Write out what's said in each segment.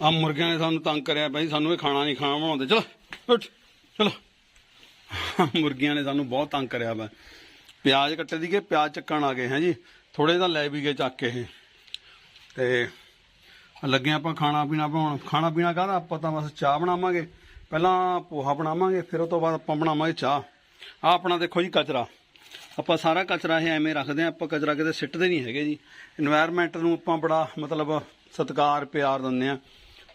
ਆ ਮੁਰਗਿਆਂ ਨੇ ਸਾਨੂੰ ਤੰਗ ਕਰਿਆ ਭਾਈ ਸਾਨੂੰ ਇਹ ਖਾਣਾ ਨਹੀਂ ਖਾਣਾ ਬਣਾਉਂਦੇ। ਚਲੋ, ਉੱਠ, ਚਲੋ। ਮੁਰਗੀਆਂ ਨੇ ਸਾਨੂੰ ਬਹੁਤ ਤੰਗ ਕਰਿਆ ਵਾ ਪਿਆਜ਼ ਕੱਟੇ ਦੀ ਕਿ ਪਿਆਜ਼ ਚੱਕਣ ਆ ਗਏ ਹੈ ਜੀ। ਥੋੜੇ ਤਾਂ ਲੈ ਵੀ ਗਏ ਚੱਕ ਕੇ ਤੇ ਲੱਗੇ ਆਪਾਂ ਖਾਣਾ ਪੀਣਾ ਬਣਾਉਣ। ਖਾਣਾ ਪੀਣਾ ਕਾਹਦਾ? ਆਪਾਂ ਤਾਂ ਬਸ ਚਾਹ ਬਣਾਵਾਂਗੇ। ਪਹਿਲਾਂ ਪੋਹਾ ਬਣਾਵਾਂਗੇ, ਫਿਰ ਉਹ ਤੋਂ ਬਾਅਦ ਆਪਾਂ ਬਣਾਵਾਂਗੇ ਚਾਹ। ਆ ਆਪਣਾ ਦੇਖੋ ਜੀ ਕਚਰਾ। ਆਪਾਂ ਸਾਰਾ ਕਚਰਾ ਇਹ ਐਵੇਂ ਰੱਖਦੇ ਆ ਆਪਾਂ ਕਚਰਾ ਕਿਤੇ ਸਿੱਟਦੇ ਨਹੀਂ ਹੈਗੇ ਜੀ। এনवायरमेंट ਨੂੰ ਆਪਾਂ ਬੜਾ ਮਤਲਬ ਸਤਕਾਰ, ਪਿਆਰ ਦਿੰਦੇ ਆ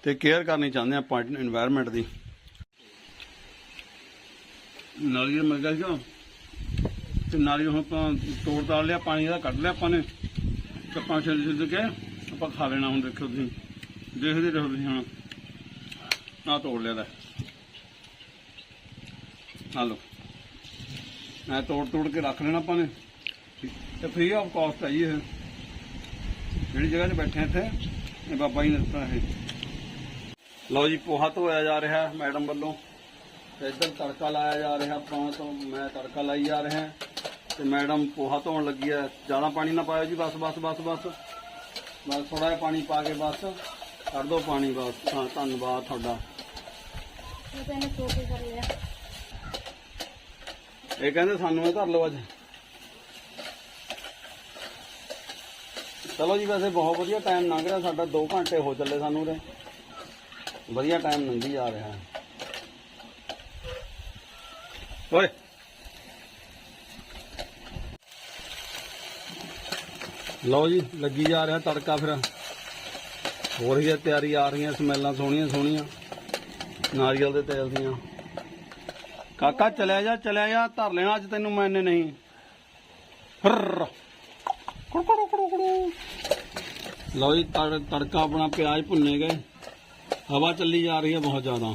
ਤੇ ਕੇਅਰ ਕਰਨੀ ਚਾਹੁੰਦੇ ਆ ਪੁਆਇੰਟ এনवायरमेंट ਦੀ। ਨਾਲੀਆਂ ਮਰ ਗਿਆ ਤੇ ਨਾਲੀ ਹੁਣ ਆਪਾਂ ਤੋੜ ਤਾੜ ਲਿਆ, ਪਾਣੀ ਦਾ ਕੱਢ ਲਿਆ ਆਪਾਂ ਨੇ। ਤੇ ਪੰਜ ਛੇ ਜਿੱਦ ਕੇ ਆਪਾਂ ਖਾ ਲੈਣਾ ਹੁਣ ਦੇਖੋ ਤੁਸੀਂ। ਦੇਖਦੇ ਰਹੋ ਤੁਸੀਂ ਹੁਣ। ਆ ਤੋੜ ਲਿਆ ਦਾ ਆ ਲੋ ਮੈਂ ਤੋੜ ਤੋੜ ਕੇ ਰੱਖ ਲੈਣਾ ਆਪਾਂ ਨੇ। ਤੇ ਫ੍ਰੀ ਆਫ ਕਾਸਟ ਆਈ ਇਹ। ਜਿਹੜੀ ਜਗ੍ਹਾ ਤੇ ਬੈਠੇ ਇੱਥੇ, ਇਹ ਬਾਬਾ ਜੀ ਨੇ ਦਿੱਤਾ ਹੈ ਲਓ ਜੀ ਪੋਹਾ ਧੋਇਆ ਜਾ ਰਿਹਾ ਮੈਡਮ ਵੱਲੋਂ। ਤੇ ਇੱਧਰ ਤੜਕਾ ਲਾਇਆ ਜਾ ਰਿਹਾ ਆਪਾਂ ਤੋਂ ਮੈਂ ਤੜਕਾ ਲਾਈ ਜਾ ਰਿਹਾ। ਤੇ ਮੈਡਮ ਪੋਹਾ ਧੋਣ ਲੱਗੀ ਹੈ। ਜ਼ਿਆਦਾ ਪਾਣੀ ਨਾ ਪਾਇਓ ਜੀ ਬਸ ਬਸ ਬਸ ਬਸ। ਬਸ ਥੋੜਾ ਜਿਹਾ ਪਾਣੀ ਪਾ ਕੇ ਬਸ। ਕੱਢ ਦਿਓ ਪਾਣੀ ਬਸ। ਹਾਂ ਧੰਨਵਾਦ ਤੁਹਾਡਾ। ਇਹ ਕਹਿੰਦੇ ਸਾਨੂੰ ਇਹ ਧਰ ਲਓ ਅੱਜ। ਚਲੋ ਜੀ ਵੈਸੇ ਬਹੁਤ ਵਧੀਆ ਟਾਈਮ ਲੰਘ ਰਿਹਾ। ਸਾਡਾ 2 ਘੰਟੇ ਹੋ ਚੱਲੇ ਸਾਨੂੰ ਉਰੇ। ਵਧੀਆ ਟਾਈਮ ਲੰਘੀ ਜਾ ਰਿਹਾ। ਹੈ ਓਏ। ਲਓ ਜੀ, ਲੱਗੀ ਜਾ ਰਿਹਾ ਤੜਕਾ ਫਿਰ। ਹੋ ਰਹੀ ਹੈ ਤਿਆਰੀ ਆ ਰਹੀਆਂ, ਸਮੈਲਾਂ ਸੋਹਣੀਆਂ ਸੋਹਣੀਆਂ। ਨਾਰੀਅਲ ਦੇ ਤੇਲ ਦੀਆਂ। ਕਾਕਾ, ਚਲਿਆ ਜਾ ਚਲਿਆ ਜਾ, ਧਰ ਲੈਣਾ ਅੱਜ ਤੈਨੂੰ ਮੈਂ ਇੰਨੇ ਨਹੀਂ। ਫਰ। ਕੁੜਕੜੂ ਕੁੜਕੜੂ ਲਓ ਜੀ ਤੜ- ਤੜਕਾ ਆਪਣਾ ਪਿਆਜ਼ ਭੁੰਨੇ ਗਏ। ਹਵਾ ਚੱਲੀ ਜਾ ਰਹੀ ਹੈ ਬਹੁਤ ਜ਼ਿਆਦਾ।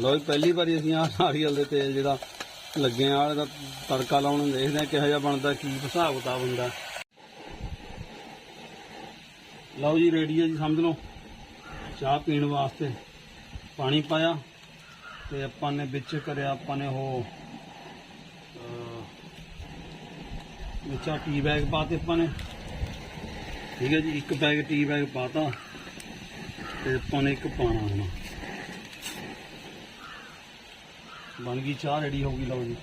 ਲਓ ਜੀ ਪਹਿਲੀ ਵਾਰੀ ਅਸੀਂ ਆ ਨਾਰੀਅਲ ਦੇ ਤੇਲ ਜਿਹੜਾ ਲੱਗੇ ਆ ਇਹਦਾ ਤੜਕਾ ਲਾਉਣ ਨੂੰ ਦੇਖਦੇ ਆ ਕਿਹੋ ਜਿਹਾ ਬਣਦਾ ਕੀ ਹਿਸਾਬ ਕਿਤਾਬ ਹੁੰਦਾ। ਲਓ ਜੀ ਰੈਡੀ ਹੈ ਜੀ ਸਮਝ ਲਓ। ਚਾਹ ਪੀਣ ਵਾਸਤੇ ਪਾਣੀ ਪਾਇਆ ਤੇ ਆਪਾਂ ਨੇ ਵਿੱਚ ਕਰਿਆ ਆਪਾਂ ਨੇ ਉਹ ਅਹ, ਵਿੱਚ ਟੀ ਬੈਗ ਪਾਤੇ ਆਪਾਂ ਨੇ। ਠੀਕ ਹੈ ਜੀ, ਇੱਕ ਬੈਗ ਟੀ ਬੈਗ ਪਾਤਾ ਤੇ ਆਪਾਂ ਨੇ ਇੱਕ ਪਾਣਾ ਹੁਣ। ਬਣ ਗਈ ਚਾਹ ਰੈਡੀ ਹੋ ਗਈ, ਲਓ ਜੀ।